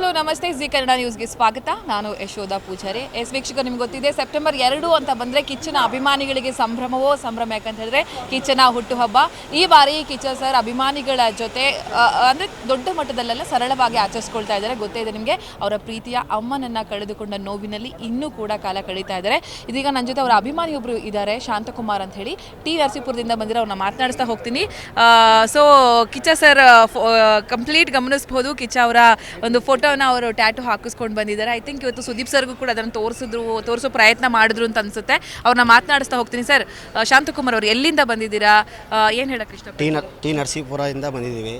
Hello, ನಮಸ್ತೆ. G Kannada ನ್ಯೂಸ್ಗೆ ಸ್ವಾಗತ. ನಾನು ಯಶೋಧ ಪೂಜಾರಿ. ಎಸ್ ವೀಕ್ಷಕರು, ನಿಮ್ಗೆ ಗೊತ್ತಿದೆ, ಸೆಪ್ಟೆಂಬರ್ ಎರಡು ಅಂತ ಬಂದರೆ ಕಿಚ್ಚನ ಅಭಿಮಾನಿಗಳಿಗೆ ಸಂಭ್ರಮವೋ ಸಂಭ್ರಮ ಯಾಕಂತ ಹೇಳಿದ್ರೆ ಕಿಚ್ಚನ ಹುಟ್ಟುಹಬ್ಬ. ಈ ಬಾರಿ ಕಿಚ್ಚ ಸರ್ ಅಭಿಮಾನಿಗಳ ಜೊತೆ ಅಂದರೆ ದೊಡ್ಡ ಮಟ್ಟದಲ್ಲೆಲ್ಲ ಸರಳವಾಗಿ ಆಚರಿಸ್ಕೊಳ್ತಾ ಇದ್ದಾರೆ. ಗೊತ್ತೇ ಇದೆ ನಿಮಗೆ, ಅವರ ಪ್ರೀತಿಯ ಅಮ್ಮನನ್ನ ಕಳೆದುಕೊಂಡ ನೋವಿನಲ್ಲಿ ಇನ್ನೂ ಕೂಡ ಕಾಲ ಕಳೀತಾ ಇದ್ದಾರೆ. ಇದೀಗ ನನ್ನ ಜೊತೆ ಅವರ ಅಭಿಮಾನಿ ಒಬ್ರು ಇದ್ದಾರೆ, ಶಾಂತಕುಮಾರ್ ಅಂತ ಹೇಳಿ. ಟಿ ನರಸೀಪುರದಿಂದ ಬಂದಿರೋ ಅವ್ರನ್ನ ಮಾತನಾಡಿಸ್ತಾ ಹೋಗ್ತೀನಿ. ಸೊ ಕಿಚ್ಚ ಸರ್ ಕಂಪ್ಲೀಟ್ ಗಮನಿಸ್ಬೋದು. ಕಿಚ್ಚ ಅವರ ಒಂದು ಫೋಟೋನ ಅವರು ಟ್ಯಾಟು ಹಾಕಿಸ್ಕೊಂಡು ಬಂದಿದ್ದಾರೆ. ಐ ಥಿಂಕ್ ಇವತ್ತು ಸುದೀಪ್ ಸರ್ಗೂ ಕೂಡ ಅದನ್ನು ತೋರಿಸಿದ್ರು ತೋರಿಸೋ ಪ್ರಯತ್ನ ಮಾಡಿದ್ರು ಅಂತ ಅನ್ಸುತ್ತೆ. ಅವ್ರನ್ನ ಮಾತನಾಡಿಸ್ತಾ ಹೋಗ್ತೀನಿ ಸರ್. ಶಾಂತಕುಮಾರ್ ಅವರು ಎಲ್ಲಿಂದ ಬಂದಿದ್ದೀರಾ? ಏನು ಹೇಳಕ್ಕೆ ಇಷ್ಟ ಟಿ ನರಸೀಪುರದಿಂದ ಬಂದಿದ್ದೀವಿ.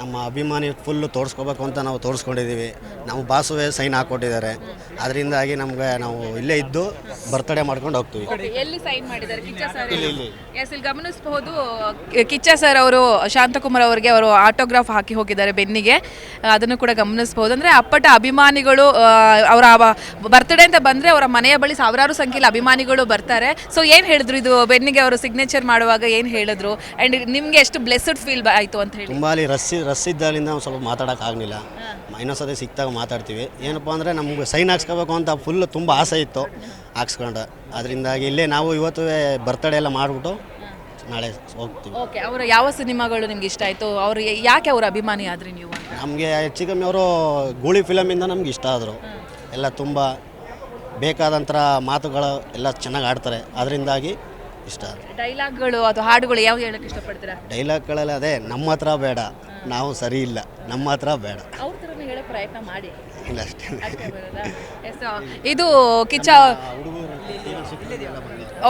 ನಮ್ಮ ಅಭಿಮಾನಿ ಫುಲ್ಲು ತೋರಿಸ್ಕೋಬೇಕು ಅಂತ ನಾವು ತೋರಿಸ್ಕೊಂಡಿದ್ದೀವಿ. ನಮ್ಮ ಬಾಸುವೆ ಸೈನ್ ಹಾಕ್ಕೊಟ್ಟಿದ್ದಾರೆ. ಅದರಿಂದಾಗಿ ನಮಗೆ ನಾವು ಇಲ್ಲೇ ಇದ್ದು ಬರ್ತಡೇ ಮಾಡ್ಕೊಂಡು ಹೋಗ್ತೀವಿ. ಎಲ್ಲಿ ಸೈನ್ ಮಾಡಿದ್ದಾರೆ? ಕಿಚ್ಚ ಸರ್ ಇಲ್ಲಿ, ಇಲ್ಲಿ. ಎಸ್ ಇಲ್ಲಿ ಗಮನಿಸಬಹುದು ಕಿಚ್ಚ ಸರ್ ಅವರು ಶಾಂತಕುಮಾರ್ ಅವರಿಗೆ ಅವರು ಆಟೋಗ್ರಾಫ್ ಹಾಕಿ ಹೋಗಿದ್ದಾರೆ ಬೆನ್ನಿಗೆ. ಅದನ್ನು ಕೂಡ ಗಮನಿಸಬಹುದು. ಅಂದ್ರೆ ಅಪ್ಪಟ ಅಭಿಮಾನಿಗಳು ಅವರ ಬರ್ತ್ಡೇ ಅಂತ ಬಂದ್ರೆ ಅವರ ಮನೆಯ ಬಳಿ ಸಾವಿರಾರು ಸಂಖ್ಯೆಯಲ್ಲಿ ಅಭಿಮಾನಿಗಳು ಬರ್ತಾರೆ. ಸೊ ಏನು ಹೇಳಿದ್ರು ಇದು ಬೆನ್ನಿಗೆ ಅವರು ಸಿಗ್ನೇಚರ್ ಮಾಡುವಾಗ ಏನು ಹೇಳಿದ್ರು? ಆ್ಯಂಡ್ ನಿಮಗೆ ಎಷ್ಟು ಬ್ಲೆಸ್ಡ್ ಫೀಲ್ ಆಯಿತು ಅಂತ ಹೇಳಿ. ತುಂಬ ರಸ್ಸಿ ರಸ್ ಇದ್ದಾಗಲಿಂದ ಒಂದು ಸ್ವಲ್ಪ ಮಾತಾಡೋಕ್ಕಾಗಲಿಲ್ಲ. ಇನ್ನೊಂದ್ಸತಿ ಸಿಕ್ತಾಗ ಮಾತಾಡ್ತೀವಿ. ಏನಪ್ಪ ಅಂದರೆ ನಮ್ಗೆ ಸೈನ್ ಹಾಕ್ಸ್ಕೋಬೇಕು ಅಂತ ಫುಲ್ ತುಂಬ ಆಸೆ ಇತ್ತು ಹಾಕ್ಸ್ಕೊಂಡು. ಅದರಿಂದಾಗಿ ಇಲ್ಲೇ ನಾವು ಇವತ್ತು ಬರ್ತಡೇ ಎಲ್ಲ ಮಾಡಿಬಿಟ್ಟು ನಾಳೆ ಹೋಗ್ತೀವಿ. ಓಕೆ ಅವರ ಯಾವ ಸಿನಿಮಾಗಳು ನಿಮ್ಗೆ ಇಷ್ಟ ಆಯಿತು? ಅವ್ರು ಯಾಕೆ ಅವ್ರ ಅಭಿಮಾನಿ ಆದ್ರಿ ನೀವು ನಮಗೆ ಹೆಚ್ಚು ಕಮ್ಮಿ ಅವರು ಗೂಳಿ ಫಿಲಮಿಂದ ನಮ್ಗೆ ಇಷ್ಟ ಆದರು. ಎಲ್ಲ ತುಂಬ ಬೇಕಾದಂಥ ಮಾತುಗಳು ಎಲ್ಲ ಚೆನ್ನಾಗಿ ಆಡ್ತಾರೆ. ಅದರಿಂದಾಗಿ ಇಷ್ಟ. ಡೈಲಾಗ್ಗಳು ಅಥವಾ ಹಾಡುಗಳು ಯಾವ್ದು ಹೇಳಕ್ಕೆ ಇಷ್ಟಪಡ್ತೀರಾ? ಡೈಲಾಗ್ಗಳೆಲ್ಲ ಅದೇ ನಮ್ಮ ಹತ್ರ ಬೇಡ ನಾವು ಸರಿ ಇಲ್ಲ ನಮ್ಮ ಹತ್ರ ಬೇಡ. ಅವ್ರ ಥರನೇ ಹೇಳೋ ಪ್ರಯತ್ನ ಮಾಡಿ. ಇಲ್ಲ ಅಷ್ಟೇ. ಎಸ್, ಇದು ಕಿಚ್ಚ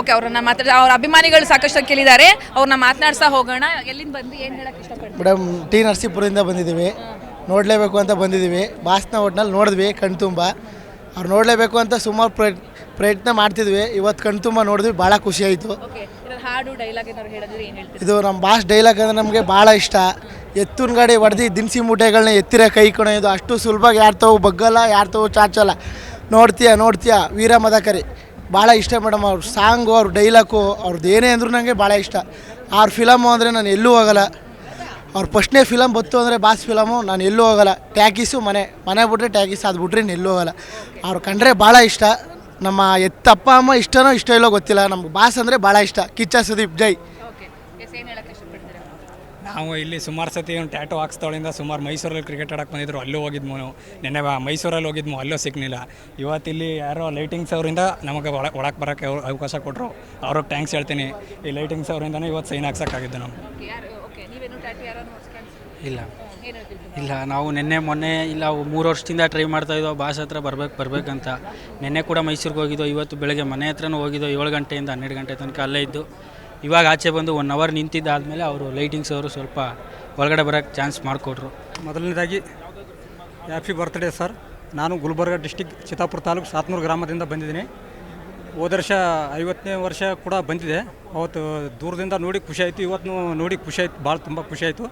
ಓಕೆ ಅವ್ರನ್ನ ಮಾತಾಡ ಅವ್ರ ಅಭಿಮಾನಿಗಳು ಸಾಕಷ್ಟು ಕೇಳಿದ್ದಾರೆ. ಅವ್ರನ್ನ ಮಾತನಾಡ್ಸಾ ಹೋಗೋಣ. ಎಲ್ಲಿಂದ ಬಂದು ಏನು ಹೇಳಕ್ಕೆ ಇಷ್ಟಪಡ್ತೀವಿ ಮೇಡಮ್ ಟಿ ನರಸೀಪುರದಿಂದ ಬಂದಿದ್ದೀವಿ. ನೋಡಲೇಬೇಕು ಅಂತ ಬಂದಿದ್ದೀವಿ. ಬಾಸ್ನ ಒಟ್ನಲ್ಲಿ ನೋಡಿದ್ವಿ ಕಣ್ತುಂಬ ಅವ್ರು ನೋಡಲೇಬೇಕು ಅಂತ ಸುಮಾರು ಪ್ರಯತ್ ಪ್ರಯತ್ನ ಮಾಡ್ತಿದ್ವಿ. ಇವತ್ತು ಕಣ್ತುಂಬ ನೋಡಿದ್ವಿ ಭಾಳ ಖುಷಿ ಆಯಿತು. ಓಕೆ ಹಾಡು ಡೈಲಾಗ್ ಏನಾದ್ರು ಹೇಳಿದ್ರೆ ಏನು ಹೇಳ್ತೀರಿ? ಇದು ನಮ್ಮ ಬಾಸ್ ಡೈಲಾಗ್ ಅಂದರೆ ನಮಗೆ ಭಾಳ ಇಷ್ಟ. ಎತ್ತಿನ ಗಾಡಿ ಹೊಡೆದು ದಿನಸಿ ಮೂಟೆಗಳನ್ನ ಎತ್ತಿರ ಕೈ ಕೊಣೆಯೋದು ಅಷ್ಟು ಸುಲಭವಾಗಿ ಯಾರು ತಾವು ಬಗ್ಗಲ್ಲ ಯಾರು ತಾವು ಚಾಚಲ್ಲ. ನೋಡ್ತೀಯ ನೋಡ್ತೀಯ ವೀರ ಮದಕರಿ. ಭಾಳ ಇಷ್ಟ ಮೇಡಮ್ ಅವ್ರ ಸಾಂಗು ಅವ್ರ ಡೈಲಾಗು ಅವ್ರದ್ದು ಏನೇ ಅಂದರೂ ನನಗೆ ಭಾಳ ಇಷ್ಟ. ಅವ್ರ ಫಿಲಮು ಅಂದರೆ ನಾನು ಎಲ್ಲೂ ಹೋಗಲ್ಲ. ಅವ್ರ ಫಸ್ಟ್ನೇ ಫಿಲಮ್ ಬತ್ತು ಅಂದರೆ ಬಾಸ್ ಫಿಲಮು ನಾನು ಎಲ್ಲೂ ಹೋಗಲ್ಲ. ಟ್ಯಾಕೀಸು ಮನೆ ಮನೆ ಬಿಟ್ಟರೆ ಟ್ಯಾಕೀಸ್ ಅದು ಬಿಟ್ರೆ ಎಲ್ಲೂ ಹೋಗಲ್ಲ. ಅವ್ರು ಕಂಡ್ರೆ ಭಾಳ ಇಷ್ಟ. ನಮ್ಮ ಎತ್ತಪ್ಪ ಅಮ್ಮ ಇಷ್ಟನೋ ಇಷ್ಟ ಇಲ್ಲೋ ಗೊತ್ತಿಲ್ಲ. ನಮ್ಗೆ ಬಾಸ್ ಅಂದರೆ ಭಾಳ ಇಷ್ಟ. ಕಿಚ್ಚ ಸುದೀಪ್, ಜೈ ಓಕೆ ಎಸ್ ಏನು ಹೇಳಕ್ ಇಷ್ಟಪಡ್ತೀರಾ ನಾವು ಇಲ್ಲಿ ಸುಮಾರು ಸತಿ ಒಂದು ಟ್ಯಾಟೋ ಹಾಕ್ಸ್ತಾಳಿಂದ ಸುಮಾರು ಮೈಸೂರಲ್ಲಿ ಕ್ರಿಕೆಟ್ ಆಡಕ್ಕೆ ಬಂದಿದ್ರು, ಅಲ್ಲೂ ಹೋಗಿದ್ಮು ನೆನ್ನೆ ಮೈಸೂರಲ್ಲಿ ಹೋಗಿದ್ಮು, ಅಲ್ಲೂ ಸಿಗ್ಲಿಲ್ಲ. ಇವತ್ತಿಲ್ಲಿ ಯಾರೋ ಲೈಟಿಂಗ್ಸ್ ಅವರಿಂದ ನಮಗೆ ಒಳ ಒಳಗೆ ಬರೋಕ್ಕೆ ಅವಕಾಶ ಕೊಟ್ಟರು ಅವ್ರಿಗೆ ಟ್ಯಾಂಕ್ಸ್ ಹೇಳ್ತೀನಿ. ಈ ಲೈಟಿಂಗ್ಸ್ ಅವರಿಂದನೇ ಇವತ್ತು ಸೈನ್ ಹಾಕ್ಸೋಕ್ಕಾಗಿದ್ದು ನಾವು ಇಲ್ಲ. ಇಲ್ಲ, ನಾವು ನಿನ್ನೆ ಮೊನ್ನೆ, ಇಲ್ಲ ಮೂರು ವರ್ಷದಿಂದ ಟ್ರೈ ಮಾಡ್ತಾ ಇದ್ದೋ ಬಾಸ್ ಹತ್ರ ಬರ್ಬೇಕು, ಬರ್ಬೇಕಂತ. ನಿನ್ನೆ ಕೂಡ ಮೈಸೂರಿಗೆ ಹೋಗಿದ್ದೋ, ಇವತ್ತು ಬೆಳಗ್ಗೆ ಮನೆ ಹತ್ರನೂ ಹೋಗಿದ್ದೋ, ಏಳು ಗಂಟೆಯಿಂದ ಹನ್ನೆರಡು ಗಂಟೆ ತನಕ ಅಲ್ಲೇ ಇದ್ದು. ಇವಾಗ ಆಚೆ ಬಂದು ಒನ್ ಅವರ್ ನಿಂತಿದ್ದಾದಮೇಲೆ ಅವರು ಲೈಟಿಂಗ್ಸ್ ಅವರು ಸ್ವಲ್ಪ ಒಳಗಡೆ ಬರೋಕ್ಕೆ ಚಾನ್ಸ್ ಮಾಡಿಕೊಟ್ರು. ಮೊದಲನೇದಾಗಿ ಹ್ಯಾಪಿ ಬರ್ತ್ಡೇ ಸರ್ ನಾನು ಗುಲ್ಬರ್ಗ ಡಿಸ್ಟಿಕ್ ಚಿತ್ತಾಪುರ ತಾಲೂಕು ಸಾತ್ನೂರು ಗ್ರಾಮದಿಂದ ಬಂದಿದ್ದೀನಿ. ಹೋದ ವರ್ಷ ಐವತ್ತನೇ ವರ್ಷ ಕೂಡ ಬಂದಿದೆ. ಅವತ್ತು ದೂರದಿಂದ ನೋಡಿ ಖುಷಿ ಆಯಿತು. ಇವತ್ತು ನೋಡಿ ಖುಷಿ ಆಯ್ತು. ಭಾಳ ತುಂಬ ಖುಷಿ ಆಯಿತು.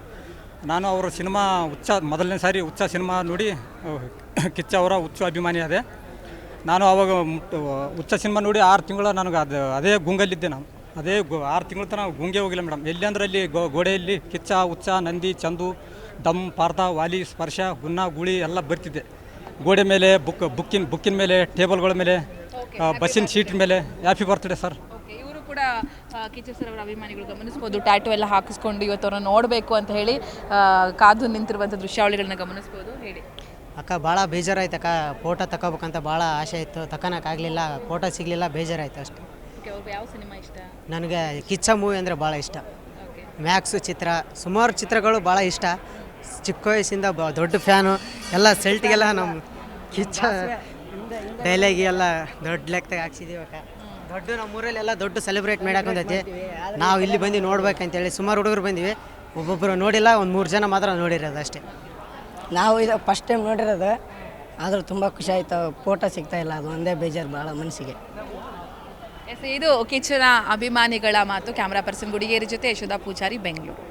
ನಾನು ಅವರ ಸಿನಿಮಾ ಹುಚ್ಚ, ಮೊದಲನೇ ಸಾರಿ ಹುಚ್ಚ ಸಿನಿಮಾ ನೋಡಿ ಕಿಚ್ಚ ಅವರ ಹುಚ್ಚು ಅಭಿಮಾನಿ ಅದೇ. ನಾನು ಅವಾಗ ಹುಚ್ಚ ಸಿನಿಮಾ ನೋಡಿ ಆರು ತಿಂಗಳು ನನಗೆ ಅದು, ಅದೇ ಗುಂಗಲ್ಲಿದ್ದೆ ನಾನು. ಅದೇ ಆರು ತಿಂಗಳ ತನಕ ಗುಂಗೆ ಹೋಗಿಲ್ಲ ಮೇಡಮ್. ಎಲ್ಲಿ ಅಂದ್ರೆ ಅಲ್ಲಿ ಗೋ ಗೋಡೆಯಲ್ಲಿ ಕಿಚ್ಚ ಉಚ್ಚ ನಂದಿ ಚಂದು ದಮ್ ಪಾರ್ಥ ವಾಲಿ ಸ್ಪರ್ಶ ಹುನ್ನ ಗುಳಿ ಎಲ್ಲ ಬರ್ತಿದ್ದೆ ಗೋಡೆ ಮೇಲೆ ಬುಕ್ ಬುಕ್ಕಿನ ಬುಕ್ಕಿನ ಮೇಲೆ ಟೇಬಲ್ಗಳ ಮೇಲೆ ಬಸ್ಸಿನ ಸೀಟ್ ಮೇಲೆ ಹ್ಯಾಪಿ ಬರ್ತ್ಡೇ ಸರ್ ಓಕೆ ಇವರು ಕೂಡ ಕಿಚ್ಚ ಸರ್ ಅವರ ಅಭಿಮಾನಿಗಳು ಗಮನಿಸ್ಬೋದು. ಟ್ಯಾಟು ಎಲ್ಲ ಹಾಕಿಸ್ಕೊಂಡು ಇವತ್ತು ಅವ್ರನ್ನ ನೋಡಬೇಕು ಅಂತ ಹೇಳಿ ಕಾದು ನಿಂತಿರುವಂಥ ದೃಶ್ಯಾವಳಿಗಳನ್ನ ಗಮನಿಸ್ಬೋದು. ಹೇಳಿ. ಅಕ್ಕ ಭಾಳ ಬೇಜಾರಾಯ್ತು ಅಕ್ಕ. ಫೋಟೋ ತಗೋಬೇಕಂತ ಭಾಳ ಆಸೆ ಇತ್ತು. ತಗೊಳಕ್ಕಾಗಲಿಲ್ಲ ಫೋಟೋ ಸಿಗಲಿಲ್ಲ. ಬೇಜಾರಾಯ್ತು ಅಷ್ಟೇ. ಓಕೆ ಅವ್ರಿಗೆ ಯಾವ ಸಿನಿಮಾ ಇಷ್ಟ? ನನಗೆ ಕಿಚ್ಚ ಮೂವಿ ಅಂದರೆ ಭಾಳ ಇಷ್ಟ. ಓಕೆ. ಮ್ಯಾಕ್ಸು ಚಿತ್ರ ಸುಮಾರು ಚಿತ್ರಗಳು ಭಾಳ ಇಷ್ಟ. ಚಿಕ್ಕ ವಯಸ್ಸಿಂದ ಬ ದೊಡ್ಡ ಫ್ಯಾನು ಎಲ್ಲ ಸೆಲ್ಟಿಗೆಲ್ಲ ನಮ್ಮ ಕಿಚ್ಚ ಡೈಲಾಗಿ ಎಲ್ಲ ದೊಡ್ಡ ಲೆಕ್ಕದಾಗ ಹಾಕ್ಸಿದ್ದೀವಿ ಅಕ್ಕ. ದೊಡ್ಡ ನಮ್ಮ ಊರಲ್ಲೆಲ್ಲ ದೊಡ್ಡ ಸೆಲೆಬ್ರೇಟ್ ಮಾಡಾಕೊಂಡೈತಿ ನಾವು ಇಲ್ಲಿ ಬಂದು ನೋಡ್ಬೇಕಂತೇಳಿ ಸುಮಾರು ಹುಡುಗರು ಬಂದಿವಿ. ಒಬ್ಬೊಬ್ಬರು ನೋಡಿಲ್ಲ ಒಂದು ಮೂರು ಜನ ಮಾತ್ರ ನೋಡಿರೋದು ಅಷ್ಟೇ. ನಾವು ಇದು ಫಸ್ಟ್ ಟೈಮ್ ನೋಡಿರೋದು. ಆದರೂ ತುಂಬ ಖುಷಿ ಆಯಿತು. ಫೋಟೋ ಸಿಗ್ತಾ ಇಲ್ಲ ಅದು ಒಂದೇ ಬೇಜಾರು ಭಾಳ ಮನಸ್ಸಿಗೆ. ಇದು ಕಿಚ್ಚನ ಅಭಿಮಾನಿಗಳ ಮಾತು. ಕ್ಯಾಮ್ರಾ ಪರ್ಸನ್ ಗುಡಿಗೇರಿ ಜೊತೆ ಯಶೋಧ ಪೂಜಾರಿ ಬೆಂಗಳೂರು.